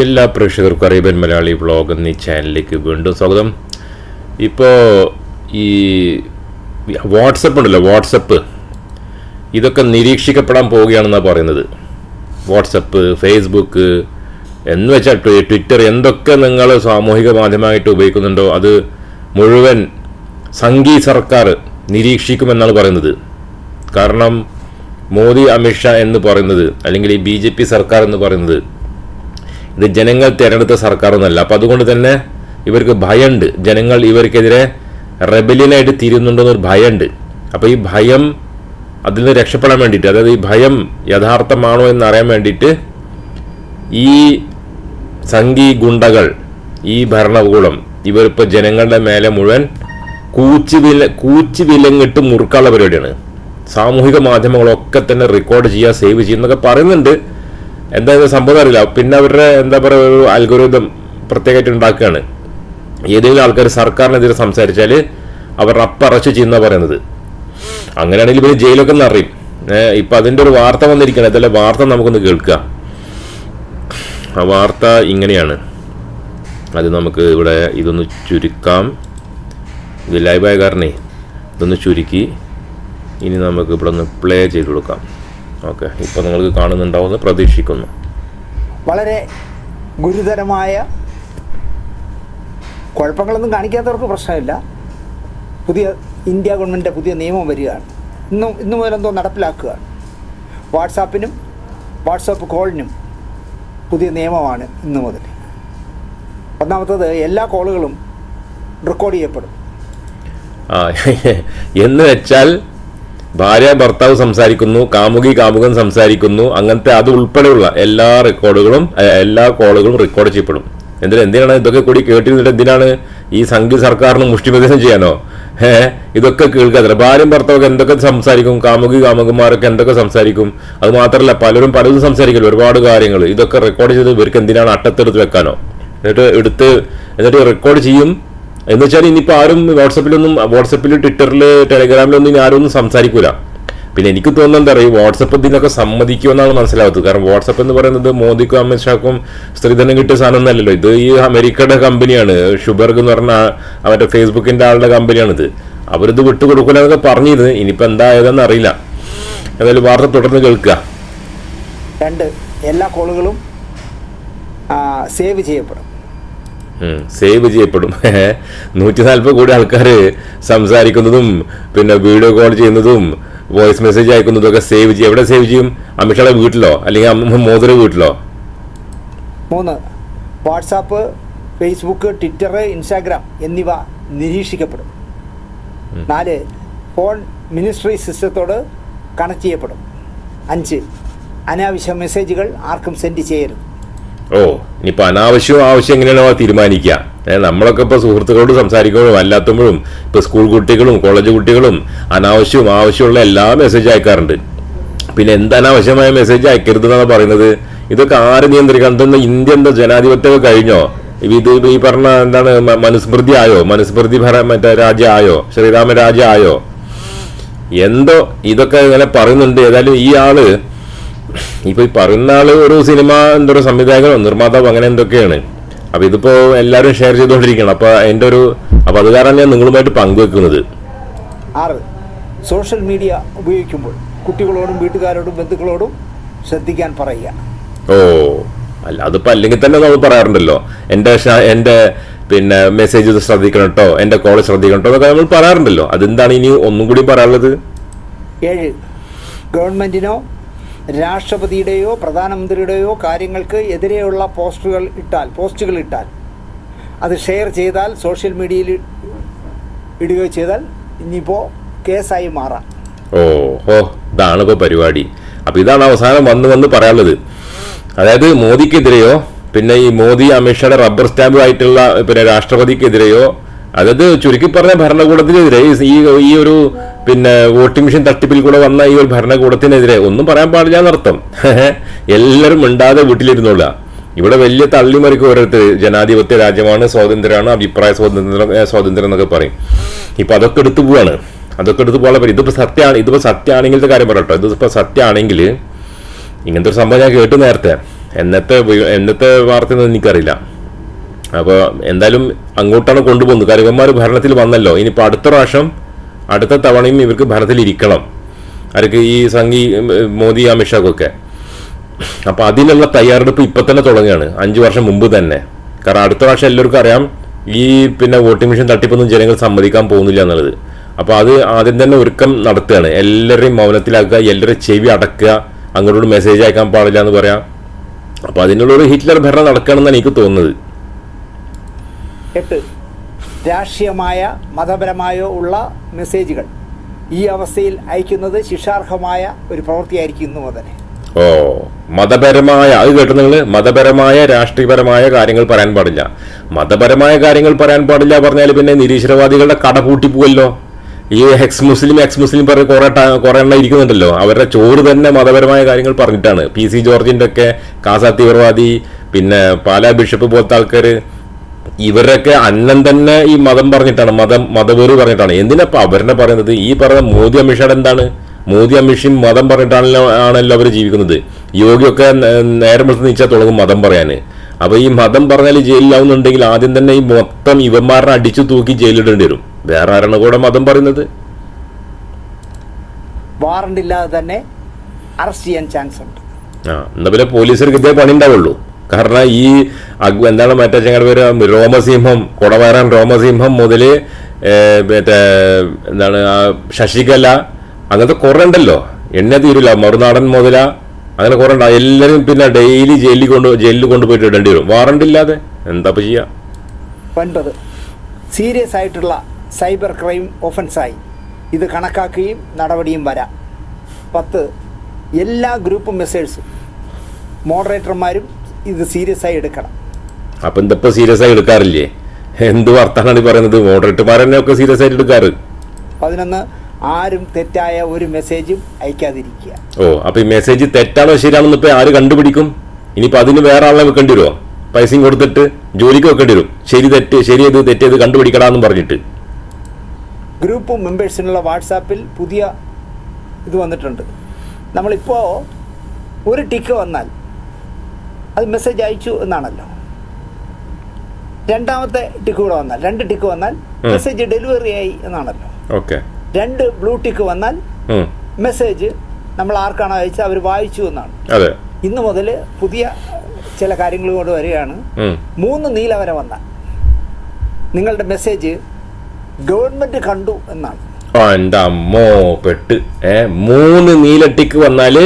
എല്ലാ പ്രേക്ഷകർക്കും Arabian Malayali vlog എന്നീ ചാനലിലേക്ക് വീണ്ടും സ്വാഗതം. ഇപ്പോൾ ഈ വാട്സപ്പ് ഉണ്ടല്ലോ വാട്സപ്പ്. ഇതൊക്കെ നിരീക്ഷിക്കപ്പെടാൻ പോവുകയാണെന്നാണ് പറയുന്നത്. വാട്സപ്പ് ഫേസ്ബുക്ക് എന്ന് വെച്ചാൽ ട്വിറ്റർ എന്തൊക്കെ നിങ്ങൾ സാമൂഹിക മാധ്യമമായിട്ട് ഉപയോഗിക്കുന്നുണ്ടോ അത് മുഴുവൻ സംഘി സർക്കാർ നിരീക്ഷിക്കുമെന്നാണ് പറയുന്നത്. കാരണം മോദി അമിത്ഷാ എന്ന് പറയുന്നത് അല്ലെങ്കിൽ ഈ ബി സർക്കാർ എന്ന് പറയുന്നത് ഇത് ജനങ്ങൾ തിരഞ്ഞെടുത്ത സർക്കാരൊന്നല്ല അപ്പം അതുകൊണ്ട് തന്നെ ഇവർക്ക് ഭയമുണ്ട് ജനങ്ങൾ ഇവർക്കെതിരെ റെബലിയനായിട്ട് തീരുന്നുണ്ടെന്നൊരു ഭയമുണ്ട് അപ്പോൾ ഈ ഭയം അതിൽ നിന്ന് രക്ഷപ്പെടാൻ വേണ്ടിയിട്ട് അതായത് ഈ ഭയം യഥാർത്ഥമാണോ എന്നറിയാൻ വേണ്ടിയിട്ട് ഈ സംഘി ഗുണ്ടകൾ ഈ ഭരണകൂടം ഇവരിപ്പോൾ ജനങ്ങളുടെ മേലെ മുഴുവൻ കൂച്ചു വില കൂച്ചു വിലങ്ങിട്ട് മുറുക്കാനുള്ള പരിപാടിയാണ്. സാമൂഹിക മാധ്യമങ്ങളൊക്കെ തന്നെ റെക്കോർഡ് ചെയ്യുക സേവ് ചെയ്യുക എന്നൊക്കെ പറയുന്നുണ്ട്. എന്താ സംഭവം അറിയില്ല. പിന്നെ അവരുടെ എന്താ പറയുക ഒരു അൽഗോരിതം പ്രത്യേകമായിട്ട് ഉണ്ടാക്കുകയാണ്. ഏതെങ്കിലും ആൾക്കാർ സർക്കാരിനെതിരെ സംസാരിച്ചാൽ അവർ അപ്പറച്ച് ചെയ്യുന്ന പറയുന്നത്. അങ്ങനെയാണെങ്കിൽ പിന്നെ ജയിലൊക്കെ ഒന്ന് അറിയും. ഇപ്പൊ അതിന്റെ ഒരു വാർത്ത വന്നിരിക്കുകയാണ്. അതല്ല വാർത്ത നമുക്കൊന്ന് കേൾക്കുക ആ വാർത്ത ഇങ്ങനെയാണ്. അത് നമുക്ക് ഇവിടെ ഇതൊന്ന് ചുരുക്കാം. ഇത് ലൈവായ കാരണേ ഇതൊന്ന് ചുരുക്കി. ഇനി നമുക്ക് ഇവിടെ ഒന്ന് പ്ലേ ചെയ്ത് കൊടുക്കാം. ഓക്കെ. ഇപ്പൊ നിങ്ങൾക്ക് കാണുന്നുണ്ടാവുമെന്ന് പ്രതീക്ഷിക്കുന്നു. വളരെ ഗുരുതരമായ കുഴപ്പങ്ങളൊന്നും കാണിക്കാത്തവർക്ക് പ്രശ്നമില്ല. പുതിയ ഇന്ത്യ ഗവൺമെന്റിന്റെ പുതിയ നിയമം വരികയാണ്. ഇന്നും ഇന്നു മുതലെന്തോ നടപ്പിലാക്കുകയാണ്. വാട്സാപ്പിനും വാട്സാപ്പ് കോളിനും പുതിയ നിയമമാണ് ഇന്നു മുതൽ. ഒന്നാമത്തത് എല്ലാ കോളുകളും റെക്കോർഡ് ചെയ്യപ്പെടും. എന്ന് വെച്ചാൽ ഭാര്യ ഭർത്താവ് സംസാരിക്കുന്നു കാമുകി കാമുകൻ സംസാരിക്കുന്നു അങ്ങനത്തെ അത് ഉൾപ്പെടെയുള്ള എല്ലാ റെക്കോർഡുകളും എല്ലാ കോളുകളും റെക്കോർഡ് ചെയ്യപ്പെടും. എന്തിനാ എന്തിനാണ് ഇതൊക്കെ കൂടി കേട്ടിരുന്നിട്ട് എന്തിനാണ് ഈ സംഘി സർക്കാരിന് മുഷ്ടിപ്രദേശം ചെയ്യാനോ? ഏ ഇതൊക്കെ കേൾക്കാത്തില്ല ഭാര്യയും ഭർത്താവൊക്കെ എന്തൊക്കെ സംസാരിക്കും കാമുകി കാമുകന്മാരൊക്കെ എന്തൊക്കെ സംസാരിക്കും? അത് മാത്രമല്ല പലരും പലതും സംസാരിക്കില്ല ഒരുപാട് കാര്യങ്ങൾ ഇതൊക്കെ റെക്കോർഡ് ചെയ്ത് ഇവർക്ക് എന്തിനാണ് അട്ടത്തെടുത്ത് വെക്കാനോ? എന്നിട്ട് എടുത്ത് എന്നിട്ട് റെക്കോർഡ് ചെയ്യും എന്ന് വെച്ചാൽ ഇനിയിപ്പോൾ ആരും വാട്സപ്പിലൊന്നും വാട്സപ്പിൽ ട്വിറ്ററിൽ ടെലിഗ്രാമിലൊന്നും ഇനി ആരും ഒന്നും സംസാരിക്കൂല. പിന്നെ എനിക്ക് തോന്നുന്നത് എന്താ പറയുക വാട്സപ്പ് ഇതിനൊക്കെ സമ്മതിക്കുമെന്നാണ് മനസ്സിലാവുന്നത് കാരണം വാട്സപ്പ് എന്ന് പറയുന്നത് മോദിക്കും അമിത്ഷാക്കും സ്ത്രീധനം കിട്ടിയ സാധനം ഒന്നല്ലല്ലോ. ഇത് ഈ അമേരിക്കയുടെ കമ്പനിയാണ്. ഷുബർഗ് എന്ന് പറഞ്ഞ മറ്റേ ഫേസ്ബുക്കിന്റെ ആളുടെ കമ്പനിയാണിത്. അവരിത് വിട്ടുകൊടുക്കില്ല എന്നൊക്കെ പറഞ്ഞത് ഇനിയിപ്പോൾ എന്തായതെന്ന് അറിയില്ല. ഏതായാലും വാർത്ത തുടർന്ന് കേൾക്കുക. രണ്ട് എല്ലാ കോളുകളും സേവ് ചെയ്യപ്പെടും. സേവ് ചെയ്യപ്പെടും. നൂറ്റി നാൽപ്പത് കോടി ആൾക്കാർ സംസാരിക്കുന്നതും പിന്നെ വീഡിയോ കോൾ ചെയ്യുന്നതും വോയിസ് മെസ്സേജ് അയക്കുന്നതും ഒക്കെ സേവ് ചെയ്യും. എവിടെ സേവ് ചെയ്യും? അമിഷയുടെ വീട്ടിലോ? അല്ലെങ്കിൽ മോദിയുടെ വീട്ടിലോ? മൂന്ന്. വാട്സാപ്പ് ഫേസ്ബുക്ക് ട്വിറ്റർ ഇൻസ്റ്റാഗ്രാം എന്നിവ നിരീക്ഷിക്കപ്പെടും. നാല്. ഫോൺ മിനിസ്ട്രി സിസ്റ്റത്തോട് കണക്ട് ചെയ്യപ്പെടും. അഞ്ച്. അനാവശ്യ മെസ്സേജുകൾ ആർക്കും സെൻഡ് ചെയ്യരുത്. ഓ ഇനിയിപ്പോൾ അനാവശ്യവും ആവശ്യം എങ്ങനെയാണോ തീരുമാനിക്കുക. നമ്മളൊക്കെ ഇപ്പോൾ സുഹൃത്തുക്കളോട് സംസാരിക്കുമ്പോഴും അല്ലാത്തപ്പോഴും ഇപ്പോൾ സ്കൂൾ കുട്ടികളും കോളേജ് കുട്ടികളും അനാവശ്യവും ആവശ്യമുള്ള എല്ലാ മെസ്സേജ് അയക്കാറുണ്ട്. പിന്നെ എന്തനാവശ്യമായ മെസ്സേജ് അയക്കരുത് എന്നാണ് പറയുന്നത്? ഇതൊക്കെ ആര് നിയന്ത്രിക്കാൻ തന്നെ ഇന്ത്യ എന്താ ജനാധിപത്യമൊക്കെ കഴിഞ്ഞോ? ഇത് ഈ പറഞ്ഞ എന്താണ് മനുസ്മൃതി ആയോ? മനുസ്മൃതി ഭര മറ്റേ രാജ്യം ആയോ? ശ്രീരാമ ആയോ? എന്തോ ഇതൊക്കെ ഇങ്ങനെ പറയുന്നുണ്ട്. ഏതായാലും ഈ ആൾ ഇപ്പൊ ഈ പറയുന്ന ആൾ ഒരു സിനിമ എന്തോ ഒരു സംവിധായകനോ നിർമ്മാതാവോ അങ്ങനെ എന്തൊക്കെയാണ്? അപ്പൊ ഇതിപ്പോ എല്ലാവരും ഷെയർ ചെയ്തുകൊണ്ടിരിക്കണം അപ്പൊ അതിന്റെ ഒരു അപ്പൊ അത് കാരണം ഞാൻ നിങ്ങളുമായിട്ട് പങ്കുവെക്കുന്നത്. ആറ്. സോഷ്യൽ മീഡിയ ഉപയോഗിക്കുമ്പോൾ കുട്ടികളോടും വീട്ടുകാരോടും ബന്ധുക്കളോടും ശ്രദ്ധിക്കാൻ പറയുക. ഓ അല്ല അതിപ്പോ അല്ലെങ്കിൽ തന്നെ നമ്മൾ പറയാറുണ്ടല്ലോ. എന്റെ എന്റെ എന്റെ പിന്നെ മെസ്സേജ് ശ്രദ്ധിക്കണം കേട്ടോ എന്റെ കോൾ ശ്രദ്ധിക്കണം കേട്ടോ എന്നൊക്കെ നമ്മൾ പറയാറുണ്ടല്ലോ. അതെന്താണ് ഇനി ഒന്നും കൂടി പറയാനുള്ളത്? ഏഴ്. ഗവൺമെന്റിനോ രാഷ്ട്രപതിയുടെയോ പ്രധാനമന്ത്രിയുടെയോ കാര്യങ്ങൾക്ക് എതിരെയുള്ള പോസ്റ്ററുകൾ ഇട്ടാൽ പോസ്റ്റുകൾ ഇട്ടാൽ അത് ഷെയർ ചെയ്താൽ സോഷ്യൽ മീഡിയയിൽ ഇടുകയോ ചെയ്താൽ ഇനിയിപ്പോൾ കേസായി മാറാം. ഓ ഓ ഇതാണിപ്പോൾ പരിപാടി. അപ്പം ഇതാണ് അവസാനം വന്ന് വന്ന് പറയാനുള്ളത്. അതായത് മോദിക്കെതിരെയോ പിന്നെ ഈ മോദി അമിത്ഷായുടെ റബ്ബർ സ്റ്റാമ്പ് ആയിട്ടുള്ള പിന്നെ രാഷ്ട്രപതിക്കെതിരെയോ അതായത് ചുരുക്കി പറഞ്ഞ ഭരണകൂടത്തിനെതിരെ ഈ ഈ ഒരു പിന്നെ വോട്ടിംഗ് മെഷീൻ തട്ടിപ്പിൽ കൂടെ വന്ന ഈ ഒരു ഭരണകൂടത്തിനെതിരെ ഒന്നും പറയാൻ പാടില്ല എന്നർത്ഥം. എല്ലാവരും മിണ്ടാതെ വീട്ടിലിരുന്നോളുക. ഇവിടെ വലിയ തള്ളിമറിക്ക് ഓരോരുത്തർ ജനാധിപത്യ രാജ്യമാണ് സ്വാതന്ത്ര്യമാണ് അഭിപ്രായ സ്വാതന്ത്ര്യം സ്വാതന്ത്ര്യം എന്നൊക്കെ പറയും. ഇപ്പൊ അതൊക്കെ എടുത്തു പോവാണ്. അതൊക്കെ എടുത്തു പോകാൻ പറ്റും ഇതിപ്പോ സത്യമാണ് ഇതിപ്പോ സത്യമാണെങ്കിലത്തെ കാര്യം പറയട്ടോ. ഇതിപ്പോ സത്യമാണെങ്കിൽ ഇങ്ങനത്തെ ഒരു സംഭവം ഞാൻ കേട്ടു നേരത്തെ. എന്നത്തെ എന്നത്തെ വാർത്ത എനിക്കറിയില്ല. അപ്പോൾ എന്തായാലും അങ്ങോട്ടാണ് കൊണ്ടുപോകുന്നത്. ഇവന്മാർ ഭരണത്തിൽ വന്നല്ലോ. ഇനിയിപ്പോൾ അടുത്ത പ്രാവശ്യം അടുത്ത തവണയും ഇവർക്ക് ഭരണത്തിലിരിക്കണം. ആർക്ക് ഈ സംഘി മോദി അമിത്ഷാക്കൊക്കെ അപ്പോൾ അതിനുള്ള തയ്യാറെടുപ്പ് ഇപ്പം തന്നെ തുടങ്ങുകയാണ്. അഞ്ച് വർഷം മുമ്പ് തന്നെ. കാരണം അടുത്ത പ്രാവശ്യം എല്ലാവർക്കും അറിയാം ഈ പിന്നെ വോട്ടിംഗ് മെഷീൻ തട്ടിപ്പൊന്നും ജനങ്ങൾ സമ്മതിക്കാൻ പോകുന്നില്ല എന്നുള്ളത്. അപ്പോൾ അത് ആദ്യം തന്നെ ഒരുക്കം നടത്തുകയാണ്. എല്ലാവരെയും മൗനത്തിലാക്കുക എല്ലാവരെയും ചെവി അടക്കുക അങ്ങോട്ടോട് മെസ്സേജ് അയക്കാൻ പാടില്ല എന്ന് പറയാം. അപ്പോൾ അതിനുള്ളൊരു ഹിറ്റ്ലർ ഭരണം നടക്കുകയാണെന്നാണ് എനിക്ക് തോന്നുന്നത്. രാഷ്ട്രീയമായ മതപരമായോ ഉള്ള മെസ്സേജുകൾ ഈ അവസ്ഥയിൽ അയക്കുന്നത് ശിക്ഷാർഹമായ ഒരു പ്രവൃത്തിയായിരിക്കും ഇന്നു മുതൽ. ഓ മതപരമായ അത് കേട്ടു നിങ്ങൾ മതപരമായ രാഷ്ട്രീയപരമായ കാര്യങ്ങൾ പറയാൻ പാടില്ല. മതപരമായ കാര്യങ്ങൾ പറയാൻ പാടില്ല പറഞ്ഞാൽ പിന്നെ നിരീശ്വരവാദികളുടെ കട പൂട്ടിപ്പോവല്ലോ. ഈ എക്സ് മുസ്ലിം എക്സ് മുസ്ലിം പറഞ്ഞ് കുറെ കുറെ എണ്ണം ഇരിക്കുന്നുണ്ടല്ലോ. അവരുടെ ചോറ് തന്നെ മതപരമായ കാര്യങ്ങൾ പറഞ്ഞിട്ടാണ്. പി സി ജോർജിന്റെ ഒക്കെ കാസ തീവ്രവാദി പിന്നെ പാലാ ബിഷപ്പ് പോലത്തെ ആൾക്കാർ ഇവരൊക്കെ അന്നം തന്നെ ഈ മതം പറഞ്ഞിട്ടാണ് മതം മതവേറി പറഞ്ഞിട്ടാണ്. എന്തിനപ്പോൾ അവരെന്നെ പറയുന്നത്? ഈ പറഞ്ഞ മോദി അമിത്ഷാടെ എന്താണ്? മോദി അമിഷും മതം പറഞ്ഞിട്ടാണല്ലോ ആണല്ലോ അവർ ജീവിക്കുന്നത്. യോഗിയൊക്കെ നേരം വിളിച്ച് നീച്ചാൽ തുടങ്ങും മതം പറയാന്. അപ്പോൾ ഈ മതം പറഞ്ഞാൽ ജയിലിലാവുന്നുണ്ടെങ്കിൽ ആദ്യം തന്നെ ഈ മൊത്തം ഇവന്മാരെ അടിച്ചു തൂക്കി ജയിലിടേണ്ടി വരും. വേറെ ആരാണ് കൂടെ മതം പറയുന്നത്? വാറണ്ട് ഇല്ലാതെ തന്നെ അറസ്റ്റ് ചെയ്യാൻ ചാൻസ് ഉണ്ട് ആ എന്നാ പിന്നെ പോലീസുകാർക്ക് ഇതേ പണി ഉണ്ടാവുള്ളൂ. കാരണം ഈ എന്താണ് മറ്റേ ഞങ്ങളുടെ പേര്? രോമസിംഹം കൊടവാരൻ രോമസിംഹം മുതൽ മറ്റേ എന്താണ് ശശികല അങ്ങനത്തെ കുറേ ഉണ്ടല്ലോ. എണ്ണ തീരില്ല മറുനാടൻ മുതല അങ്ങനെ കുറേ ഉണ്ടാവും എല്ലാവരും പിന്നെ ഡെയിലി ജയിലിൽ കൊണ്ട് ജയിലിൽ കൊണ്ടുപോയിട്ട് ഇടേണ്ടി വരും. വാറണ്ട് ഇല്ലാതെ എന്താ ഇപ്പൊ ചെയ്യാ? ഒൻപത് സീരിയസ് ആയിട്ടുള്ള സൈബർ ക്രൈം ഒഫൻസായി. ഇത് കണക്കാക്കുകയും നടപടിയും വരാം. പത്ത് എല്ലാ ഗ്രൂപ്പ് മെസ്സേഴ്സും മോഡറേറ്റർമാരും ഇത് സീരിയസ് ആയി എടുക്കണം. അപ്പൊ എന്തപ്പോ സീരിയസ് ആയി എടുക്കാറില്ലേ? എന്ത് വർത്താനാണ് പറയുന്നത്? മോഡറേറ്റർമാർ തന്നെ ഒക്കെ സീരിയസ് ആയി എടുക്കാറ്. പതിനൊന്ന് ആരും തെറ്റായ ഒരു മെസ്സേജും അയക്കാതിരിക്കുക. ഓ അപ്പൊ ഈ മെസ്സേജ് തെറ്റാണോ ശരിയാണെന്ന് ഇപ്പൊ ആര് കണ്ടുപിടിക്കും? ഇനിയിപ്പോ അതിന് വേറെ ആളെ വെക്കേണ്ടി വരുമോ പൈസയും കൊടുത്തിട്ട് ജോലിക്ക് വെക്കേണ്ടി വരും. ശരി തെറ്റ് ശരി ഇത് തെറ്റേത് കണ്ടുപിടിക്കടാന്ന് പറഞ്ഞിട്ട്. ഗ്രൂപ്പ് മെമ്പേഴ്സിനുള്ള വാട്സാപ്പിൽ പുതിയ ഇത് വന്നിട്ടുണ്ട്. നമ്മളിപ്പോൾ ഒരു ടിക്ക് വന്നാൽ അത് മെസ്സേജ് അയച്ചു എന്നാണല്ലോ. രണ്ടാമത്തെ ടിക്ക് കൂടെ വന്നാൽ രണ്ട് ടിക്ക് വന്നാൽ മെസ്സേജ് ഡെലിവറി ആയി എന്നാണല്ലോ. ഓക്കെ. രണ്ട് ബ്ലൂ ടിക്ക് വന്നാൽ മെസ്സേജ് നമ്മൾ ആർക്കാണ് അയച്ചത്? അവർ വായിച്ചു എന്നാണ്. ഇന്ന് മുതൽ പുതിയ ചില കാര്യങ്ങൾ കൊണ്ട് വരികയാണ്. മൂന്ന് നീല വരെ വന്നാൽ നിങ്ങളുടെ മെസ്സേജ് ഗവൺമെന്റ് കണ്ടു എന്നാണ്. പെട്ട്. മൂന്ന് ടിക്ക് വന്നാൽ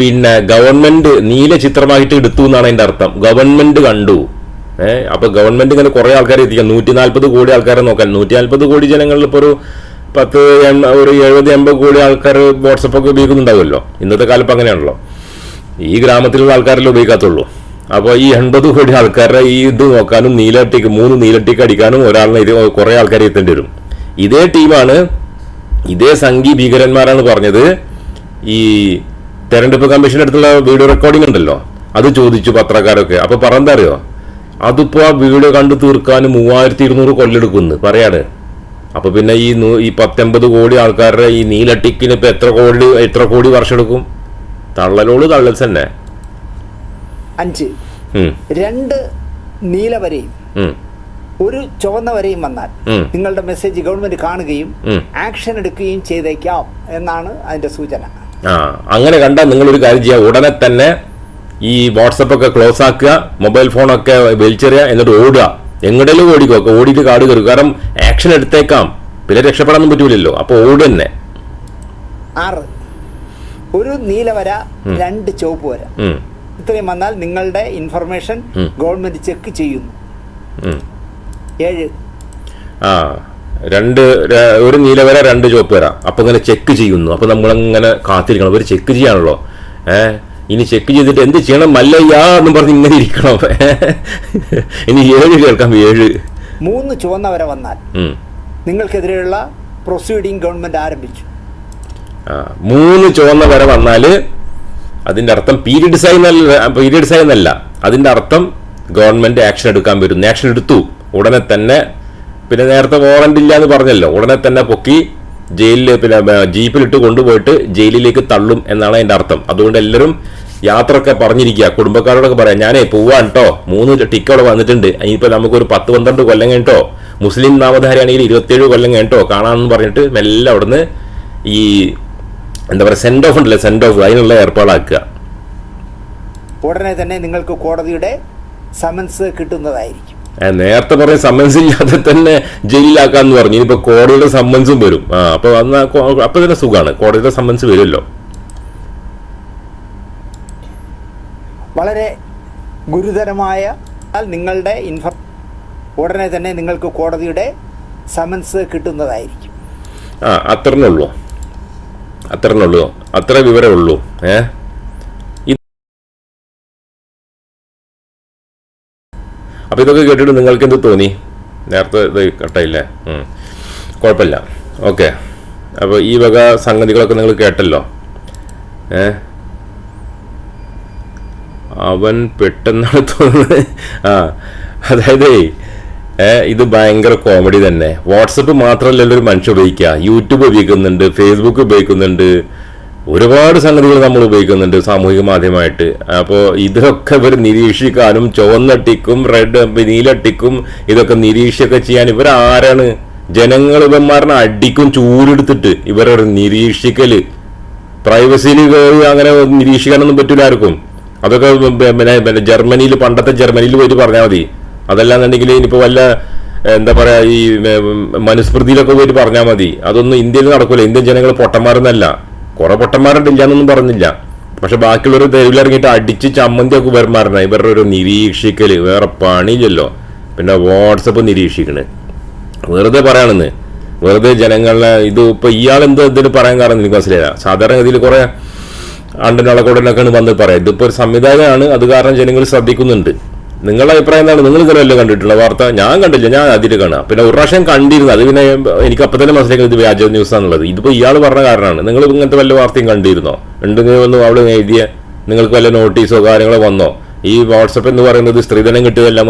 പിന്നെ ഗവൺമെന്റ് നീല ചിത്രമായിട്ട് എടുത്തു എന്നാണ് അതിന്റെ അർത്ഥം. ഗവൺമെന്റ് കണ്ടു. ഏഹ് അപ്പൊ ഗവൺമെന്റ് ഇങ്ങനെ കുറെ ആൾക്കാരെ എത്തിക്കാം. നൂറ്റി നാല്പത് കോടി ആൾക്കാരെ നോക്കാൻ നൂറ്റി നാല്പത് കോടി ജനങ്ങളിൽ ഇപ്പൊ ഒരു പത്ത് ഒരു എഴുപത് എൺപത് കോടി ആൾക്കാർ വാട്സപ്പ് ഒക്കെ ഉപയോഗിക്കുന്നുണ്ടാവുമല്ലോ. ഇന്നത്തെ കാലത്ത് അങ്ങനെയാണല്ലോ. ഈ ഗ്രാമത്തിലുള്ള ആൾക്കാരല്ലേ ഉപയോഗിക്കാത്തുള്ളൂ. അപ്പോൾ ഈ എൺപത് കോടി ആൾക്കാരുടെ ഈ ഇത് നോക്കാനും നീലട്ടിക്ക് മൂന്ന് നീലട്ടിക്ക് അടിക്കാനും ഒരാളിനെ കുറെ ആൾക്കാരെ എത്തേണ്ടി വരും. ഇതേ ടീമാണ് ഇതേ സംഘി ഭീകരന്മാരാണ് പറഞ്ഞത് ഈ തെരഞ്ഞെടുപ്പ് കമ്മീഷൻ അടുത്തുള്ള വീഡിയോ റെക്കോർഡിംഗ് ഉണ്ടല്ലോ. അത് ചോദിച്ചു പത്രക്കാരൊക്കെ. അപ്പൊ പറഞ്ഞെന്താ അറിയോ അതിപ്പോ ആ വീഡിയോ കണ്ടു തീർക്കാൻ മൂവായിരത്തി ഇരുന്നൂറ് കൊല്ലെടുക്കുന്നു. പറയാണ്. അപ്പൊ പിന്നെ ഈ നൂ- ഈ പത്തൊമ്പത് കോടി ആൾക്കാരുടെ ഈ നീല ടിക്കിന് ഇപ്പൊ എത്ര കോടി എത്ര കോടി വർഷം എടുക്കും? തള്ളലോട് തള്ളൽ തന്നെ. അഞ്ച്. രണ്ട് നീല വരെയും ഒരു ചുവന്ന വരെയും വന്നാൽ നിങ്ങളുടെ മെസ്സേജ് ഗവൺമെന്റ് കാണുകയും ആക്ഷൻ എടുക്കുകയും ചെയ്തേക്കാം എന്നാണ് അതിന്റെ സൂചന. ആ അങ്ങനെ കണ്ടാൽ നിങ്ങളൊരു കാര്യം ചെയ്യുക ഉടനെ തന്നെ ഈ വാട്സപ്പൊക്കെ ക്ലോസ് ആക്കുക മൊബൈൽ ഫോണൊക്കെ വലിച്ചെറിയുക എന്നിട്ട് ഓടുക. എങ്ങടേലും ഓടിക്കുക ഓടിയിട്ട് കാട് കയറും. കാരണം ആക്ഷൻ എടുത്തേക്കാം. പിന്നെ രക്ഷപ്പെടാനൊന്നും പറ്റൂലല്ലോ. അപ്പൊ ഓട് തന്നെ. ആറ്. ഒരു നീല വര രണ്ട് ചുവപ്പ് വര. ഇത്രയും വന്നാൽ നിങ്ങളുടെ ഇൻഫർമേഷൻ ഗവൺമെന്റ് ചെക്ക് ചെയ്യുന്നു. ഏഴ്. ആ. രണ്ട് ഒരു നീലവര രണ്ട് ചുവപ്പ് വര. അപ്പൊ ഇങ്ങനെ ചെക്ക് ചെയ്യുന്നു. അപ്പൊ നമ്മളങ്ങനെ കാത്തിരിക്കണം. ഒരു ചെക്ക് ചെയ്യാണല്ലോ. ഏ? ഇനി ചെക്ക് ചെയ്തിട്ട് എന്ത് ചെയ്യണം? മല്ലയ്യാ എന്നും പറഞ്ഞ് ഇങ്ങനെ ഇരിക്കണം. ഇനി ഏഴ് കേൾക്കാം. ഏഴ്. മൂന്ന് ചുവന്ന വര വന്നാൽ നിങ്ങൾക്കെതിരെയുള്ള പ്രൊസീഡിങ് ഗവൺമെന്റ് ആരംഭിച്ചു. മൂന്ന് ചുവന്ന വര വന്നാൽ അതിന്റെ അർത്ഥം പീരീഡ്സ് ആയി പീരീഡ്സ് ആയി അല്ല. അതിന്റെ അർത്ഥം ഗവൺമെന്റ് ആക്ഷൻ എടുക്കാൻ വരുന്നു. ആക്ഷൻ എടുത്തു. ഉടനെ തന്നെ പിന്നെ നേരത്തെ വാറന്റ് ഇല്ല എന്ന് പറഞ്ഞല്ലോ. ഉടനെ തന്നെ പൊക്കി ജയിലിൽ പിന്നെ ജീപ്പിലിട്ട് കൊണ്ടുപോയിട്ട് ജയിലിലേക്ക് തള്ളും എന്നാണ് എന്റെ അർത്ഥം. അതുകൊണ്ട് എല്ലാവരും യാത്രയൊക്കെ പറഞ്ഞിരിക്കുക. കുടുംബക്കാരോടൊക്കെ പറയാം ഞാനേ പോവാൻ കേട്ടോ മൂന്ന് അവിടെ വന്നിട്ടുണ്ട്. ഇനിയിപ്പോൾ നമുക്കൊരു പത്ത് പന്ത്രണ്ട് കൊല്ലം കേട്ടോ മുസ്ലിം നാമധാരിയാണെങ്കിൽ ഇരുപത്തേഴ് കൊല്ലം കേട്ടോ കാണാമെന്ന് പറഞ്ഞിട്ട് മെല്ലെ അവിടുന്ന് ഈ എന്താ പറയുക സെൻഡ് ഓഫ് ഉണ്ടല്ലേ സെൻഡ് ഓഫ് അതിനുള്ള ഏർപ്പാടാക്കുക. ഉടനെ തന്നെ നിങ്ങൾക്ക് കോടതിയുടെ സമൻസ് കിട്ടുന്നതായിരിക്കും. നേരത്തെ പറഞ്ഞ സമ്മൻസ് ഇല്ലാതെ തന്നെ ജയിലിലാക്കാന്ന് പറഞ്ഞു. ഇനിയിപ്പോ കോടതിയുടെ സമ്മൻസും വരും. ആ അപ്പൊ അന്ന് ആ അപ്പൊ തന്നെ സുഖമാണ് കോടതിയുടെ സമ്മൻസ് വരുമല്ലോ. വളരെ ഗുരുതരമായ നിങ്ങളുടെ ഇൻഫ ഉടനെ തന്നെ നിങ്ങൾക്ക് കോടതിയുടെ സമൻസ് കിട്ടുന്നതായിരിക്കും. ആ അത്രേ ഉള്ളൂ അത്രേ ഉള്ളൂ അത്ര വിവരമേ ഉള്ളൂ അപ്പൊ ഇതൊക്കെ കേട്ടിട്ട് നിങ്ങൾക്ക് എന്ത് തോന്നി? നേരത്തെ ഇത് കട്ടായില്ലേ? കുഴപ്പമില്ല. ഓക്കെ. അപ്പോൾ ഈ വക സംഗതികളൊക്കെ നിങ്ങൾ കേട്ടല്ലോ. ഏ? അവൻ പെട്ടെന്നാണ് തോന്നുന്നത്. ആ അതായത് ഇത് ഭയങ്കര കോമഡി തന്നെ. വാട്സപ്പ് മാത്രമല്ലല്ലോ ഒരു മനുഷ്യൻ ഉപയോഗിക്കുക. യൂട്യൂബ് ഉപയോഗിക്കുന്നുണ്ട് ഫേസ്ബുക്ക് ഉപയോഗിക്കുന്നുണ്ട്. ഒരുപാട് സംഗതികൾ നമ്മൾ ഉപയോഗിക്കുന്നുണ്ട് സാമൂഹിക മാധ്യമമായിട്ട്. അപ്പോൾ ഇതൊക്കെ ഇവർ നിരീക്ഷിക്കാനും ചുവന്നട്ടിക്കും റെഡ് നീല ടിക്കും ഇതൊക്കെ നിരീക്ഷിക്കൊക്കെ ചെയ്യാൻ ഇവർ ആരാണ് ജനങ്ങൾ ഇവന്മാരനെ അടിക്കും ചൂടെടുത്തിട്ട് ഇവരൊരു നിരീക്ഷിക്കൽ. പ്രൈവസിയിൽ കയറി അങ്ങനെ നിരീക്ഷിക്കാനൊന്നും പറ്റില്ല ആർക്കും. അതൊക്കെ പിന്നെ ജർമ്മനിയിൽ പണ്ടത്തെ ജർമ്മനിയിൽ പോയിട്ട് പറഞ്ഞാൽ മതി. അതല്ലാന്നുണ്ടെങ്കിൽ ഇനിയിപ്പോൾ വല്ല എന്താ പറയുക ഈ മനുസ്മൃതിയിലൊക്കെ പോയിട്ട് പറഞ്ഞാൽ മതി. അതൊന്നും ഇന്ത്യയിൽ നടക്കില്ല ഇന്ത്യൻ ജനങ്ങൾ പൊട്ടന്മാരെന്നല്ല. കുറെ പൊട്ടന്മാരുണ്ടില്ല എന്നൊന്നും പറഞ്ഞില്ല. പക്ഷെ ബാക്കിയുള്ളവർ തെരുവിലിറങ്ങിയിട്ട് അടിച്ച് ചമ്മന്തി ഒക്കെ വരുമാറണ ഇവരുടെ ഒരു നിരീക്ഷിക്കൽ വേറെ പണിയില്ലല്ലോ. പിന്നെ വാട്സപ്പ് നിരീക്ഷിക്കണ്. വെറുതെ പറയണെന്ന്. വെറുതെ ജനങ്ങളെ ഇത് ഇപ്പൊ ഇയാൾ എന്തോ ഇതിന് പറയാൻ കാരണം എനിക്ക് മനസ്സിലായില്ല. സാധാരണ ഗതിയിൽ കുറെ ആണ്ടിനുള്ള കൂടലൊക്കെയാണ് വന്ന് പറയാം. ഇതിപ്പോ ഒരു സംവിധാനമാണ് അത് കാരണം ജനങ്ങൾ ശ്രദ്ധിക്കുന്നുണ്ട്. നിങ്ങളുടെ അഭിപ്രായം എന്താണ്? നിങ്ങൾ ഇതുവരെയല്ലോ കണ്ടിട്ടുള്ള വാർത്ത? ഞാൻ കണ്ടില്ല ഞാൻ അതിൽ കാണാം പിന്നെ ഒരു പ്രാവശ്യം കണ്ടിരുന്നു. അത് പിന്നെ എനിക്ക് അപ്പം തന്നെ മനസ്സിലാക്കുന്നത് ഇത് വ്യാജ ന്യൂസ് ആണുള്ളത് ഇതിപ്പോൾ ഇയാൾ പറഞ്ഞ കാരണമാണ്. നിങ്ങൾ ഇങ്ങനത്തെ വല്ല വാർത്തയും കണ്ടിരുന്നോ? ഉണ്ടെങ്കിൽ ഒന്ന് അവിടെ എഴുതിയ. നിങ്ങൾക്ക് വല്ല നോട്ടീസോ കാര്യങ്ങളോ വന്നോ? ഈ വാട്സപ്പ് എന്ന് പറയുന്നത് സ്ത്രീധനം കിട്ടിയതല്ല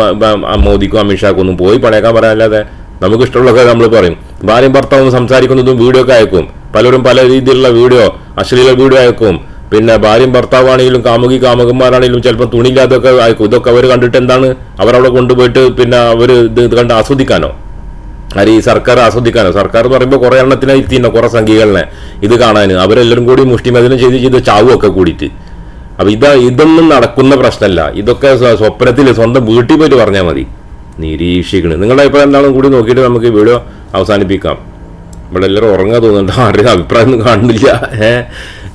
മോദിക്കും അമിത്ഷാക്കും ഒന്നും പോയി പണയക്കാൻ പറയാനല്ലാതെ നമുക്ക് ഇഷ്ടമുള്ളതൊക്കെ നമ്മൾ പറയും. ഭാര്യയും ഭർത്താവും സംസാരിക്കുന്നതും വീഡിയോ ഒക്കെ അയക്കും. പലരും പല രീതിയിലുള്ള വീഡിയോ അശ്ലീല വീഡിയോ അയക്കും. പിന്നെ ഭാര്യയും ഭർത്താവാണെങ്കിലും കാമുകി കാമുകന്മാരാണെങ്കിലും ചിലപ്പോൾ തുണിയില്ലാതൊക്കെ ഇതൊക്കെ അവർ കണ്ടിട്ട് എന്താണ്? അവരവിടെ കൊണ്ടുപോയിട്ട് പിന്നെ അവർ ഇത് കണ്ട് ആസ്വദിക്കാനോ? ആര് ഈ സർക്കാർ ആസ്വദിക്കാനോ? സർക്കാർ എന്ന് പറയുമ്പോൾ കുറെ എണ്ണത്തിനെ ഇരുത്തിയിരുന്നോ കുറെ സംഘികളിനെ ഇത് കാണാൻ അവരെല്ലാവരും കൂടി മുഷ്ടിമേദനം ചെയ്ത് ചെയ്ത് ചാവുമൊക്കെ കൂടിയിട്ട്. അപ്പൊ ഇതാ ഇതൊന്നും നടക്കുന്ന പ്രശ്നമല്ല. ഇതൊക്കെ സ്വപ്നത്തിൽ സ്വന്തം വീട്ടിൽ പോയിട്ട് പറഞ്ഞാൽ മതി. നിരീക്ഷിക്കണം. നിങ്ങളുടെ അഭിപ്രായം എന്താണെന്ന് കൂടി നോക്കിയിട്ട് നമുക്ക് ഈ വീഡിയോ അവസാനിപ്പിക്കാം. ഇവിടെ എല്ലാവരും ഉറങ്ങാൻ തോന്നുന്നുണ്ട്. ആരുടെ അഭിപ്രായം ഒന്നും കാണുന്നില്ല. ഏഹ്?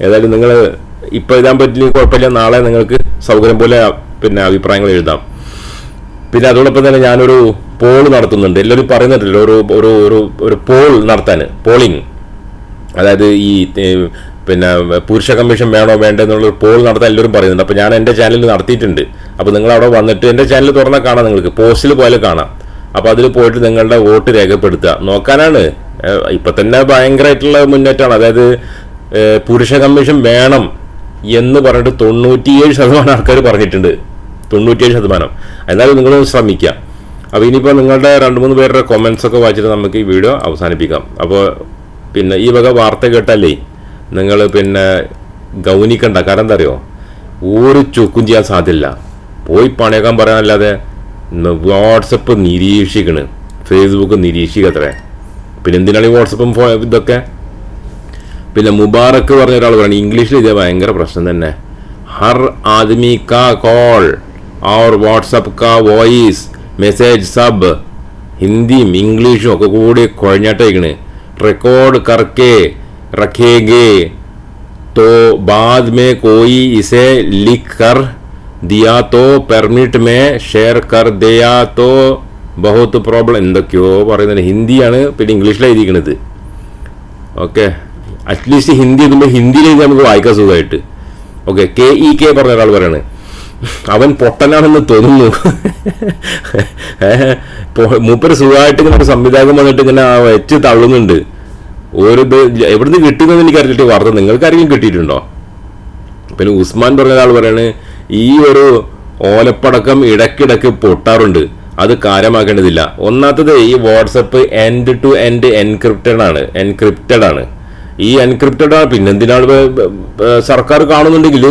ഏതായാലും നിങ്ങൾ ഇപ്പം എഴുതാൻ പറ്റില്ല കുഴപ്പമില്ല. നാളെ നിങ്ങൾക്ക് സൗകര്യം പോലെ പിന്നെ അഭിപ്രായങ്ങൾ എഴുതാം. പിന്നെ അതോടൊപ്പം തന്നെ ഞാനൊരു പോൾ നടത്തുന്നുണ്ട്. എല്ലാവരും പറയുന്നുണ്ടല്ലോ ഒരു ഒരു ഒരു ഒരു പോൾ നടത്താൻ പോളിംഗ് അതായത് ഈ പിന്നെ പുരുഷ കമ്മീഷൻ വേണോ വേണ്ടോ എന്നുള്ളൊരു പോൾ നടത്താൻ എല്ലാവരും പറയുന്നുണ്ട്. അപ്പോൾ ഞാൻ എന്റെ ചാനലിൽ നടത്തിയിട്ടുണ്ട്. അപ്പോൾ നിങ്ങൾ അവിടെ വന്നിട്ട് എന്റെ ചാനൽ തുറന്നാൽ കാണാം നിങ്ങൾക്ക്. പോസ്റ്റിൽ പോലെ കാണാം. അപ്പോൾ അതിൽ പോയിട്ട് നിങ്ങളുടെ വോട്ട് രേഖപ്പെടുത്തുക. നോക്കാനാണ്. ഇപ്പം തന്നെ ഭയങ്കരമായിട്ടുള്ള മുന്നേറ്റമാണ്. അതായത് പുരുഷ കമ്മീഷൻ വേണം എന്ന് പറഞ്ഞിട്ട് തൊണ്ണൂറ്റിയേഴ് ശതമാനം ആൾക്കാർ പറഞ്ഞിട്ടുണ്ട്. തൊണ്ണൂറ്റിയേഴ് ശതമാനം. എന്നാലും നിങ്ങൾ ശ്രമിക്കുക അപ്പോൾ ഇനിയിപ്പോൾ നിങ്ങളുടെ രണ്ട് മൂന്ന് പേരുടെ കൊമൻസ് ഒക്കെ വായിച്ചിട്ട് നമുക്ക് ഈ വീഡിയോ അവസാനിപ്പിക്കാം. അപ്പോൾ പിന്നെ ഈ വക വാർത്ത കേട്ടല്ലേ? നിങ്ങൾ പിന്നെ ഗൗനിക്കണ്ട. കാരണം എന്താ അറിയോ? ഒരു ചുക്കും ചെയ്യാൻ സാധ്യല്ല. പോയി പണിയാക്കാൻ പറയാനല്ലാതെ വാട്സപ്പ് നിരീക്ഷിക്കണ്. ഫേസ്ബുക്ക് നിരീക്ഷിക്കത്രേ. പിന്നെ എന്തിനാണ് ഈ വാട്സപ്പും ഇതൊക്കെ? പിന്നെ മുബാറക്ക് പറഞ്ഞ ഒരാൾ പറഞ്ഞു ഇംഗ്ലീഷിൽ ഇതേ ഭയങ്കര പ്രശ്നം തന്നെ ഹർ ആദ്മി കാ കോൾ और വാട്സപ്പ് കാ വോയിസ് മെസ്സേജ് സബ് ഹിന്ദിയും ഇംഗ്ലീഷും ഒക്കെ കൂടി കുഴഞ്ഞിട്ടേക്കണ് റെക്കോർഡ് കർക്കെ रखेंगे तो बाद में कोई इसे लिख कर दिया तो പെർമിറ്റ് में ഷെയർ കർ दिया तो बहुत പ്രോബ്ലം എന്തൊക്കെയോ പറയുന്നത് ഹിന്ദിയാണ് പിന്നെ ഇംഗ്ലീഷിലാണ് എഴുതിയിരിക്കണത് ഓക്കെ അറ്റ്ലീസ്റ്റ് ഹിന്ദി എഴുതുമ്പോൾ ഹിന്ദിയിൽ എഴുതി നമുക്ക് വായിക്കാൻ സുഖമായിട്ട്. ഓക്കെ കെ ഇ കെ പറഞ്ഞ ഒരാൾ പറയാണ്. അവൻ പൊട്ടനാണെന്ന് തോന്നുന്നു. മൂപ്പര് സുഖമായിട്ട് ഇങ്ങനെ ഒരു വന്നിട്ട് ഇങ്ങനെ വെച്ച് തള്ളുന്നുണ്ട്. ഒരു ഇത് എവിടുന്ന് കിട്ടുന്നതെന്ന് എനിക്കറിയില്ല. വാർത്ത നിങ്ങൾക്കാരെങ്കിലും കിട്ടിയിട്ടുണ്ടോ? പിന്നെ ഉസ്മാൻ പറഞ്ഞ ഒരാൾ പറയാണ് ഈ ഒരു ഓലപ്പടക്കം ഇടയ്ക്കിടയ്ക്ക് പൊട്ടാറുണ്ട്. അത് കാര്യമാക്കേണ്ടതില്ല. ഒന്നാത്തത് ഈ WhatsApp end to end encrypted ആണ്. എൻക്രിപ്റ്റഡ് ആണ്. ഈ എൻക്രിപ്റ്റഡ് പിന്നെന്തിനാണ് സർക്കാർ കാണുന്നുണ്ടെങ്കിൽ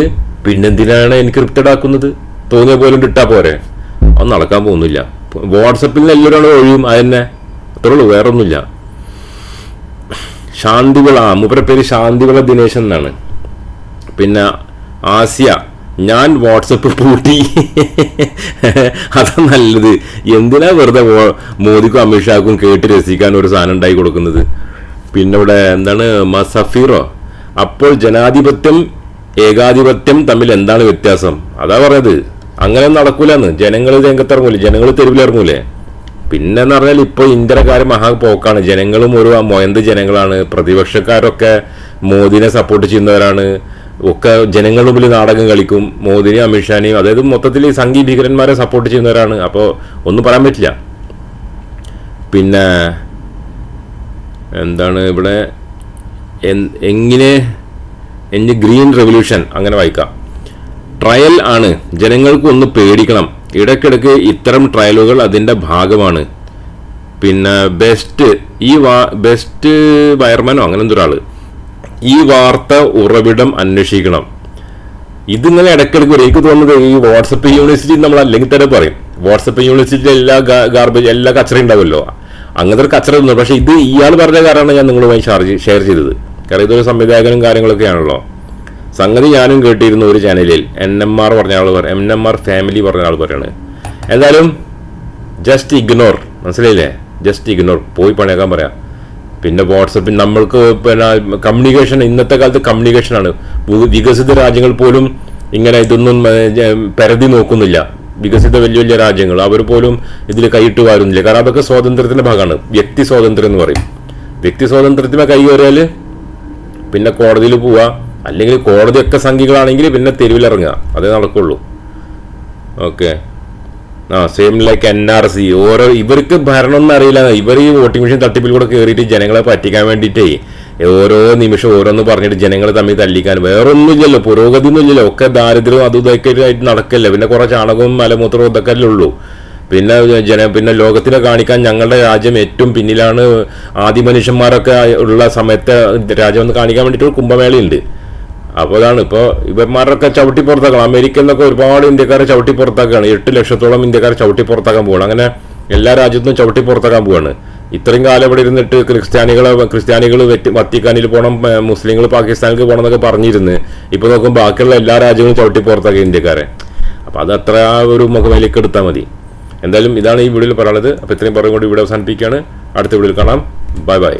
പിന്നെന്തിനാണ് എൻക്രിപ്റ്റഡ് ആക്കുന്നത്? തോന്നിയ പോലും കിട്ടാ പോരെ. അത് നടക്കാൻ പോകുന്നില്ല. വാട്സപ്പിൽ എല്ലാവരും ഒഴിയും. അതന്നെ അത്രേ ഉള്ളൂ. വേറെ ഒന്നുമില്ല ശാന്തിവിള. മൂപ്പരെ പേര് ശാന്തിവിള ദിനേശൻ എന്നാണ്. പിന്നെ ആസിയ. ഞാൻ വാട്സപ്പ് പൂട്ടി. അതാ നല്ലത്. എന്തിനാ വെറുതെ മോദിക്കും അമിത്ഷാക്കും കേട്ട് രസിക്കാൻ ഒരു സാധനം ഉണ്ടായി കൊടുക്കുന്നത്? പിന്നെ ഇവിടെ എന്താണ് മസഫീറോ അപ്പോൾ ജനാധിപത്യം ഏകാധിപത്യം തമ്മിൽ എന്താണ് വ്യത്യാസം? അതാ പറഞ്ഞത് അങ്ങനെ നടക്കൂലെന്ന്. ജനങ്ങൾ രംഗത്തിറങ്ങൂലേ? ജനങ്ങൾ തെരുവിലിറങ്ങൂലേ? പിന്നെ എന്ന് പറഞ്ഞാൽ ഇപ്പോൾ ഇന്ത്യയുടെ മഹാ പോക്കാണ്. ജനങ്ങളും ഒരു മൊയന്ത് ജനങ്ങളാണ്. പ്രതിപക്ഷക്കാരൊക്കെ മോദിനെ സപ്പോർട്ട് ചെയ്യുന്നവരാണ്. ഒക്കെ ജനങ്ങളുടെ മുമ്പിൽ നാടകം കളിക്കും. മോദിനെയും അമിത്ഷാനെയും അതായത് മൊത്തത്തിൽ സംഘീ ഭീകരന്മാരെ സപ്പോർട്ട് ചെയ്യുന്നവരാണ്. അപ്പോൾ ഒന്നും പറയാൻ പറ്റില്ല. പിന്നെ എന്താണ് ഇവിടെ എങ്ങനെ എന്നെ ഗ്രീൻ റെവല്യൂഷൻ അങ്ങനെ വായിക്കാം. ട്രയൽ ആണ്. ജനങ്ങൾക്ക് ഒന്ന് പേടിക്കണം. ഇടയ്ക്കിടയ്ക്ക് ഇത്തരം ട്രയലുകൾ അതിന്റെ ഭാഗമാണ്. പിന്നെ ബെസ്റ്റ് ഈ വാ ബെസ്റ്റ് വയർമാനോ അങ്ങനെ എന്തൊരാൾ ഈ വാർത്ത ഉറവിടം അന്വേഷിക്കണം. ഇതിങ്ങനെ ഇടയ്ക്കിടയ്ക്ക് ഒരേക്ക് തോന്നുന്നത് ഈ വാട്സപ്പ് യൂണിവേഴ്സിറ്റി നമ്മൾ അല്ലെങ്കിൽ തന്നെ പറയും. വാട്സപ്പ് യൂണിവേഴ്സിറ്റി എല്ലാ ഗാർബേജ് എല്ലാ കച്ചറ ഉണ്ടാവുമല്ലോ. അങ്ങനത്തെ ഒരു കച്ചറ തന്നു പക്ഷേ ഇത് ഇയാൾ പറഞ്ഞ കാരണമാണ് ഞാൻ നിങ്ങളുമായി ഷാർജ് ഷെയർ ചെയ്തത്. കാരണം ഇതൊരു സംവിധായകനും കാര്യങ്ങളൊക്കെയാണല്ലോ സംഗതി ഞാനും കേട്ടിരുന്നു ഒരു ചാനലിൽ എൻ എം ആർ പറഞ്ഞ ആൾ പറ എൻ എം ആർ ഫാമിലി പറഞ്ഞ ആൾ പറയാണ്. എന്തായാലും ജസ്റ്റ് ഇഗ്നോർ മനസ്സിലായില്ലേ? ജസ്റ്റ് ഇഗ്നോർ പോയി പണിയാക്കാൻ പറയാം. പിന്നെ വാട്സപ്പിൽ നമ്മൾക്ക് പിന്നെ കമ്മ്യൂണിക്കേഷൻ ഇന്നത്തെ കാലത്ത് കമ്മ്യൂണിക്കേഷനാണ് വികസിത രാജ്യങ്ങൾ പോലും ഇങ്ങനെ ഇതൊന്നും പരതി നോക്കുന്നില്ല. വികസിത വലിയ വലിയ രാജ്യങ്ങൾ അവർ പോലും ഇതിൽ കൈയിട്ട് വാരുന്നില്ല. കാരണം അതൊക്കെ സ്വാതന്ത്ര്യത്തിന്റെ ഭാഗമാണ്. വ്യക്തി സ്വാതന്ത്ര്യം എന്ന് പറയും. വ്യക്തി സ്വാതന്ത്ര്യത്തിന് കൈ കയറിയാൽ പിന്നെ കോടതിയിൽ പോവുക അല്ലെങ്കിൽ കോടതിയൊക്കെ സംഖ്യകളാണെങ്കിൽ പിന്നെ തെരുവിലിറങ്ങുക. അതേ നടക്കുള്ളൂ. ഓക്കെ. ആ same like N R C ഓരോ ഇവർക്ക് ഭരണം ഒന്നും അറിയില്ല. ഇവർ ഈ വോട്ടിംഗ് മെഷീൻ തട്ടിപ്പിൽ കൂടെ കയറിയിട്ട് ജനങ്ങളെ പറ്റിക്കാൻ വേണ്ടിയിട്ടേ ഓരോ നിമിഷം ഓരോന്ന് പറഞ്ഞിട്ട് ജനങ്ങൾ തമ്മിൽ തല്ലിക്കാൻ. വേറൊന്നുമില്ലല്ലോ പുരോഗതി ഒന്നുമില്ലല്ലോ ഒക്കെ ദാരിദ്ര്യവും അതും ഇതൊക്കെ ആയിട്ട് നടക്കല്ലേ. പിന്നെ കുറെ ചാണകവും മലമൂത്രവും ഇതൊക്കെ അല്ലേ ഉള്ളൂ. പിന്നെ ജന പിന്നെ ലോകത്തിനെ കാണിക്കാൻ ഞങ്ങളുടെ രാജ്യം ഏറ്റവും പിന്നിലാണ്. ആദ്യ മനുഷ്യന്മാരൊക്കെ ഉള്ള സമയത്തെ രാജ്യം ഒന്ന് കാണിക്കാൻ വേണ്ടിയിട്ട് കുംഭമേളയുണ്ട്. അപ്പോൾ അതാണ് ഇപ്പോൾ ഇവന്മാരൊക്കെ ചവിട്ടി പുറത്താക്കണം. അമേരിക്കയിൽ നിന്നൊക്കെ ഒരുപാട് ഇന്ത്യക്കാരെ ചവിട്ടി പുറത്താക്കുകയാണ്. എട്ട് ലക്ഷത്തോളം ഇന്ത്യക്കാരെ ചവിട്ടി പുറത്താക്കാൻ പോകണം അങ്ങനെ എല്ലാ രാജ്യത്തും ചവിട്ടി പുറത്താക്കാൻ പോവാണ്. ഇത്രയും കാലം ഇവിടെ ഇരുന്നിട്ട് ക്രിസ്ത്യാനികളെ ക്രിസ്ത്യാനികൾ വത്തിക്കാനിൽ പോകണം മുസ്ലിങ്ങൾ പാകിസ്ഥാനിൽ പോകണം എന്നൊക്കെ പറഞ്ഞിരുന്ന്. ഇപ്പോൾ നോക്കുമ്പോൾ ബാക്കിയുള്ള എല്ലാ രാജ്യങ്ങളും ചവിട്ടി പുറത്താക്കി ഇന്ത്യക്കാരെ. അപ്പോൾ അത് അത്ര ഒരു മുഖമേലേക്ക് എടുത്താൽ മതി. എന്തായാലും ഇതാണ് ഈ വീഡിയോയിൽ പറയാനുള്ളത്. അപ്പോൾ ഇത്രയും പറയും കൂടി ഇവിടെ അവസാനിപ്പിക്കുകയാണ്. അടുത്ത വീഡിയോയിൽ കാണാം. Bye bye.